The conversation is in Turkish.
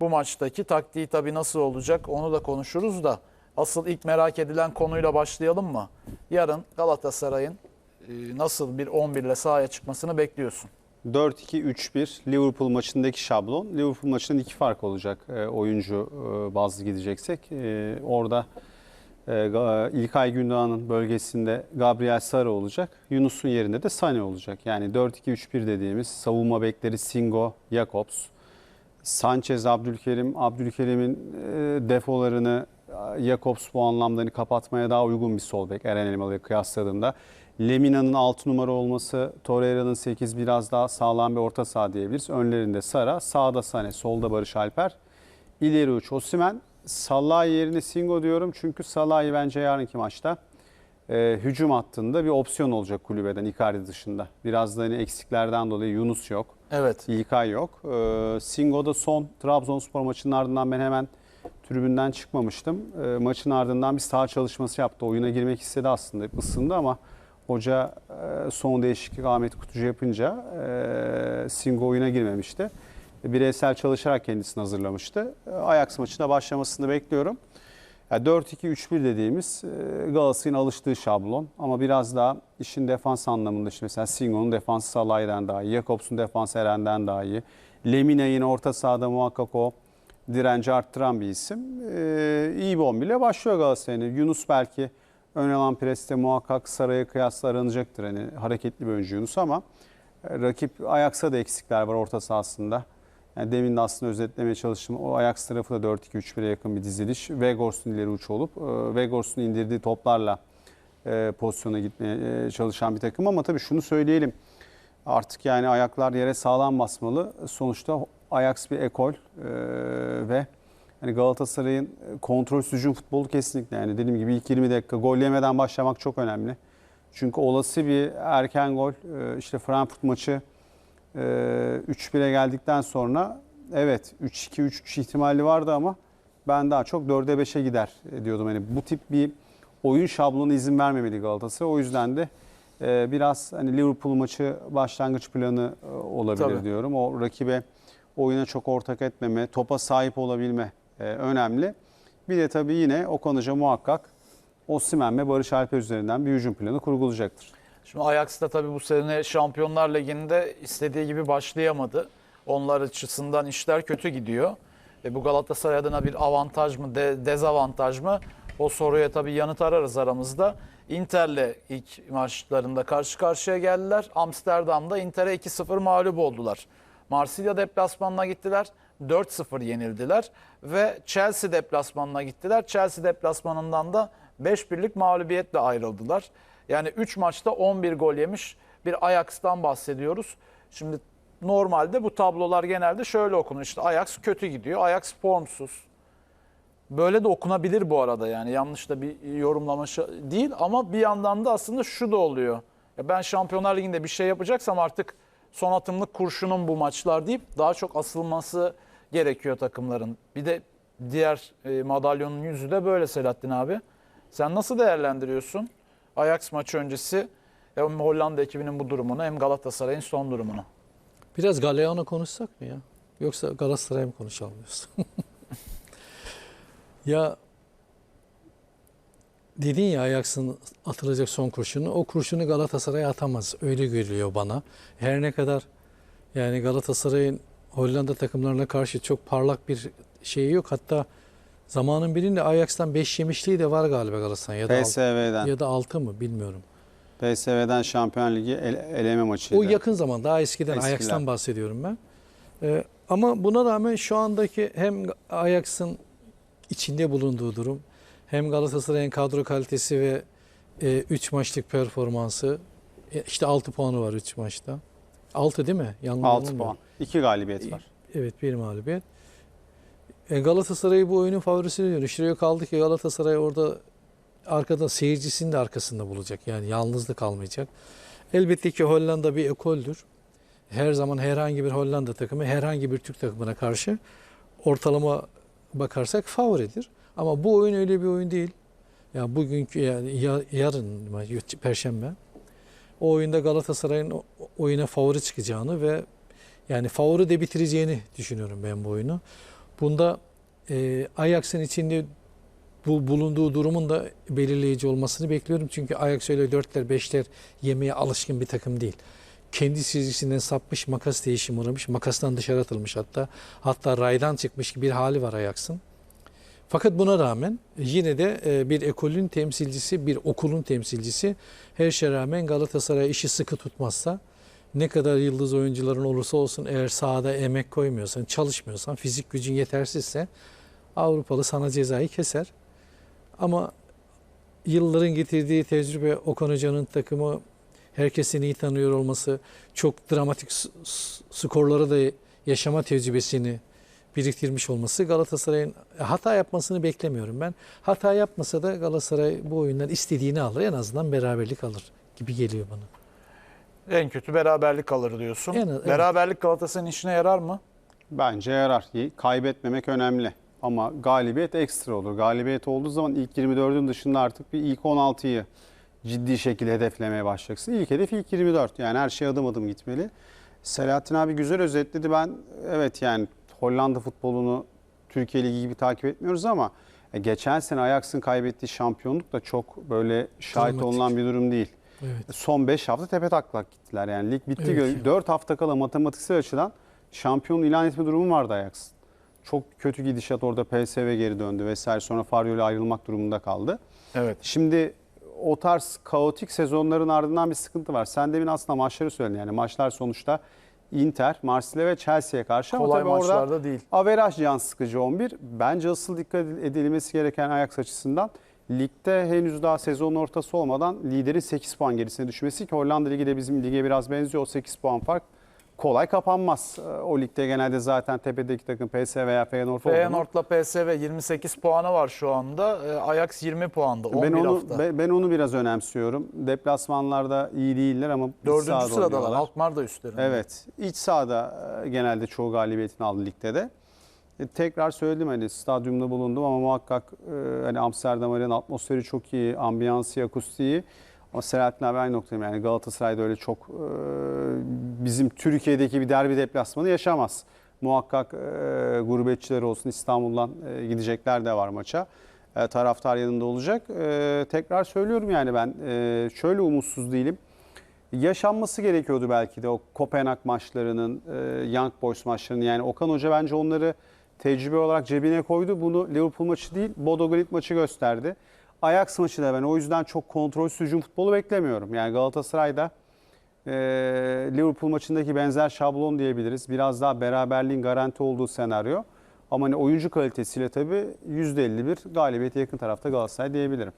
Bu maçtaki taktiği tabii nasıl olacak onu da konuşuruz da asıl ilk merak edilen konuyla başlayalım mı? Yarın Galatasaray'ın e, nasıl bir 11 ile sahaya çıkmasını bekliyorsun. 4-2-3-1 Liverpool maçındaki şablon. Liverpool maçının iki fark olacak e, oyuncu e, bazlı gideceksek. E, orada İlkay Gündoğan'ın bölgesinde Gabriel Sara olacak. Yunus'un yerinde de Sane olacak. Yani 4-2-3-1 dediğimiz savunma bekleri Singo, Jakobs, Sanchez, Abdülkerim, Abdülkerim'in e, defolarını e, Jakobs bu anlamda hani kapatmaya daha uygun bir sol bek Eren Elmalı'ya kıyasladığımda. Lemina'nın 6 numara olması, Torreira'nın 8 biraz daha sağlam bir orta saha diyebiliriz. Önlerinde Sara, sağda Sane, solda Barış Alper. İleri uç Osimhen. Salah yerine Singo diyorum çünkü Salah'ı bence yarınki maçta e, hücum hattında bir opsiyon olacak kulübeden Icardi dışında. Biraz da hani eksiklerden dolayı Yunus yok. Evet. İlkay yok. Ee, Singo'da son Trabzonspor maçının ardından ben hemen tribünden çıkmamıştım. Ee, maçın ardından bir saha çalışması yaptı. Oyuna girmek istedi aslında. ısındı ama hoca e, son değişiklik Ahmet Kutucu yapınca e, Singo oyuna girmemişti. Bireysel çalışarak kendisini hazırlamıştı. E, Ajax maçına başlamasını bekliyorum. Ya 4-2-3-1 dediğimiz e, Galatasaray'ın alıştığı şablon ama biraz daha işin defans anlamında işte mesela Singo'nun defansı Salah'dan daha iyi, Jakobs'un defansı Eren'den daha iyi. Lemina yine orta sahada muhakkak o direnci arttıran bir isim. E, iyi bir 11 ile başlıyor Galatasaray'ın. Yunus belki ön alan preste muhakkak Saray'a kıyasla aranacaktır. Hani hareketli bir oyuncu Yunus ama rakip Ajax'a da eksikler var orta sahasında. Yani demin de aslında özetlemeye çalıştım. O Ajax tarafı da 4-2-3-1'e yakın bir diziliş. Vegors'un ileri uç olup e, Vegors'un indirdiği toplarla e, pozisyona gitmeye e, çalışan bir takım. Ama tabii şunu söyleyelim. Artık yani ayaklar yere sağlam basmalı. Sonuçta Ajax bir ekol e, ve hani Galatasaray'ın kontrolsüz hücum futbolu kesinlikle yani dediğim gibi ilk 20 dakika gol yemeden başlamak çok önemli. Çünkü olası bir erken gol e, işte Frankfurt maçı e, 3-1'e geldikten sonra evet 3-2-3 ihtimali vardı ama ben daha çok 4'e 5'e gider diyordum. Hani bu tip bir oyun şablonu izin vermemeli Galatasaray. O yüzden de e, biraz hani Liverpool maçı başlangıç planı e, olabilir Tabii. diyorum. O rakibe oyuna çok ortak etmeme, topa sahip olabilme e, önemli. Bir de tabii yine Okan Hoca muhakkak Osimhen ve Barış Alper üzerinden bir hücum planı kurgulayacaktır. Şimdi Ajax da tabii bu sene Şampiyonlar Ligi'nde istediği gibi başlayamadı. Onlar açısından işler kötü gidiyor. E bu Galatasaray adına bir avantaj mı, de- dezavantaj mı? O soruya tabii yanıt ararız aramızda. Inter'le ilk maçlarında karşı karşıya geldiler. Amsterdam'da Inter'e 2-0 mağlup oldular. Marsilya deplasmanına gittiler. 4-0 yenildiler ve Chelsea deplasmanına gittiler. Chelsea deplasmanından da 5-1'lik mağlubiyetle ayrıldılar. Yani 3 maçta 11 gol yemiş bir Ajax'tan bahsediyoruz. Şimdi normalde bu tablolar genelde şöyle okunur. İşte Ajax kötü gidiyor. Ajax formsuz. Böyle de okunabilir bu arada yani yanlış da bir yorumlama değil ama bir yandan da aslında şu da oluyor. Ya ben Şampiyonlar Ligi'nde bir şey yapacaksam artık son atımlık kurşunun bu maçlar deyip daha çok asılması gerekiyor takımların. Bir de diğer e, madalyonun yüzü de böyle Selahattin abi. Sen nasıl değerlendiriyorsun Ajax maçı öncesi hem Hollanda ekibinin bu durumunu hem Galatasaray'ın son durumunu? Biraz Galeano konuşsak mı ya? Yoksa Galatasaray'a mı konuşalım diyorsun? ya dedin ya Ajax'ın atılacak son kurşunu. O kurşunu Galatasaray'a atamaz. Öyle görülüyor bana. Her ne kadar yani Galatasaray'ın Hollanda takımlarına karşı çok parlak bir şeyi yok. Hatta zamanın birinde Ajax'tan 5 yemişliği de var galiba Galatasaray ya da, alt- PSV'den. ya da 6 mı bilmiyorum. PSV'den Şampiyon Ligi ele- eleme maçıydı. O yakın zaman daha eskiden Eskiler. Ajax'tan bahsediyorum ben. Ee, ama buna rağmen şu andaki hem Ajax'ın içinde bulunduğu durum hem Galatasaray'ın kadro kalitesi ve 3 maçlık performansı e, işte 6 puanı var 3 maçta. 6 değil mi? Yanlış 6 olmuyor. puan. 2 galibiyet var. Evet bir mağlubiyet. E, Galatasaray bu oyunun favorisine dönüştürüyor. Kaldı ki Galatasaray orada arkada seyircisini de arkasında bulacak. Yani yalnızlık kalmayacak. Elbette ki Hollanda bir ekoldür. Her zaman herhangi bir Hollanda takımı herhangi bir Türk takımına karşı ortalama bakarsak favoridir. Ama bu oyun öyle bir oyun değil. Ya bugünkü yani ya- yarın perşembe o oyunda Galatasaray'ın oyuna favori çıkacağını ve yani favori de bitireceğini düşünüyorum ben bu oyunu. Bunda e, Ajax'ın içinde bu bulunduğu durumun da belirleyici olmasını bekliyorum. Çünkü Ajax öyle dörtler beşler yemeye alışkın bir takım değil. Kendi çizgisinden sapmış, makas değişim uğramış, makastan dışarı atılmış hatta. Hatta raydan çıkmış bir hali var Ajax'ın. Fakat buna rağmen yine de e, bir ekolün temsilcisi, bir okulun temsilcisi her şeye rağmen Galatasaray işi sıkı tutmazsa ne kadar yıldız oyuncuların olursa olsun eğer sahada emek koymuyorsan, çalışmıyorsan, fizik gücün yetersizse Avrupalı sana cezayı keser. Ama yılların getirdiği tecrübe Okan Hoca'nın takımı herkesin iyi tanıyor olması, çok dramatik skorları da yaşama tecrübesini biriktirmiş olması Galatasaray'ın hata yapmasını beklemiyorum ben. Hata yapmasa da Galatasaray bu oyundan istediğini alır. En azından beraberlik alır gibi geliyor bana. En kötü beraberlik alır diyorsun. En evet. Beraberlik Galatasaray'ın işine yarar mı? Bence yarar. Kaybetmemek önemli. Ama galibiyet ekstra olur. Galibiyet olduğu zaman ilk 24'ün dışında artık bir ilk 16'yı ciddi şekilde hedeflemeye başlayacaksın. İlk hedef ilk 24. Yani her şey adım adım gitmeli. Selahattin abi güzel özetledi. Ben evet yani Hollanda futbolunu Türkiye Ligi gibi takip etmiyoruz ama e, geçen sene Ajax'ın kaybettiği şampiyonluk da çok böyle şahit Dramatik. olunan bir durum değil. Evet. Son 5 hafta tepe taklak gittiler. Yani lig bitti. Evet. 4 hafta kala matematiksel açıdan şampiyon ilan etme durumu vardı Ajax'ın. Çok kötü gidişat orada PSV geri döndü vesaire. Sonra Fario ile ayrılmak durumunda kaldı. Evet. Şimdi o tarz kaotik sezonların ardından bir sıkıntı var. Sen demin aslında maçları söyledin. Yani maçlar sonuçta Inter, Marsilya ve Chelsea'ye karşı ama Kolay orada maçlarda değil. Averaj can sıkıcı 11. Bence asıl dikkat edilmesi gereken Ajax açısından ligde henüz daha sezon ortası olmadan liderin 8 puan gerisine düşmesi ki Hollanda Ligi de bizim lige biraz benziyor. O 8 puan fark kolay kapanmaz. Ee, O ligde genelde zaten tepedeki takım PSV veya Feyenoord zaman- Feyenoord'la PSV 28 puanı var şu anda. Ee, Ajax 20 puanda. 11 Ben onu hafta. ben, ben onu biraz önemsiyorum. Deplasmanlarda iyi değiller ama Dördüncü sahada sıradalar. Alkmaar da üstlerinde. Evet. iç sahada e, genelde çoğu galibiyetini aldı ligde de. E, tekrar söyledim hani stadyumda bulundum ama muhakkak e, hani Amsterdam Arena'nın atmosferi çok iyi, ambiyansı, akustiği. Ama Selahattin abi aynı noktadayım yani Galatasaray'da öyle çok e, bizim Türkiye'deki bir derbi deplasmanı yaşamaz. Muhakkak e, gurbetçiler olsun İstanbul'dan e, gidecekler de var maça. E, taraftar yanında olacak. E, tekrar söylüyorum yani ben e, şöyle umutsuz değilim yaşanması gerekiyordu belki de o Kopenhag maçlarının, e, Young Boys maçlarının. Yani Okan Hoca bence onları tecrübe olarak cebine koydu. Bunu Liverpool maçı değil, Bodo Glimt maçı gösterdi. Ajax maçı da ben o yüzden çok kontrolsüz hücum futbolu beklemiyorum. Yani Galatasaray'da e, Liverpool maçındaki benzer şablon diyebiliriz. Biraz daha beraberliğin garanti olduğu senaryo. Ama hani oyuncu kalitesiyle tabii %51 galibiyete yakın tarafta Galatasaray diyebilirim.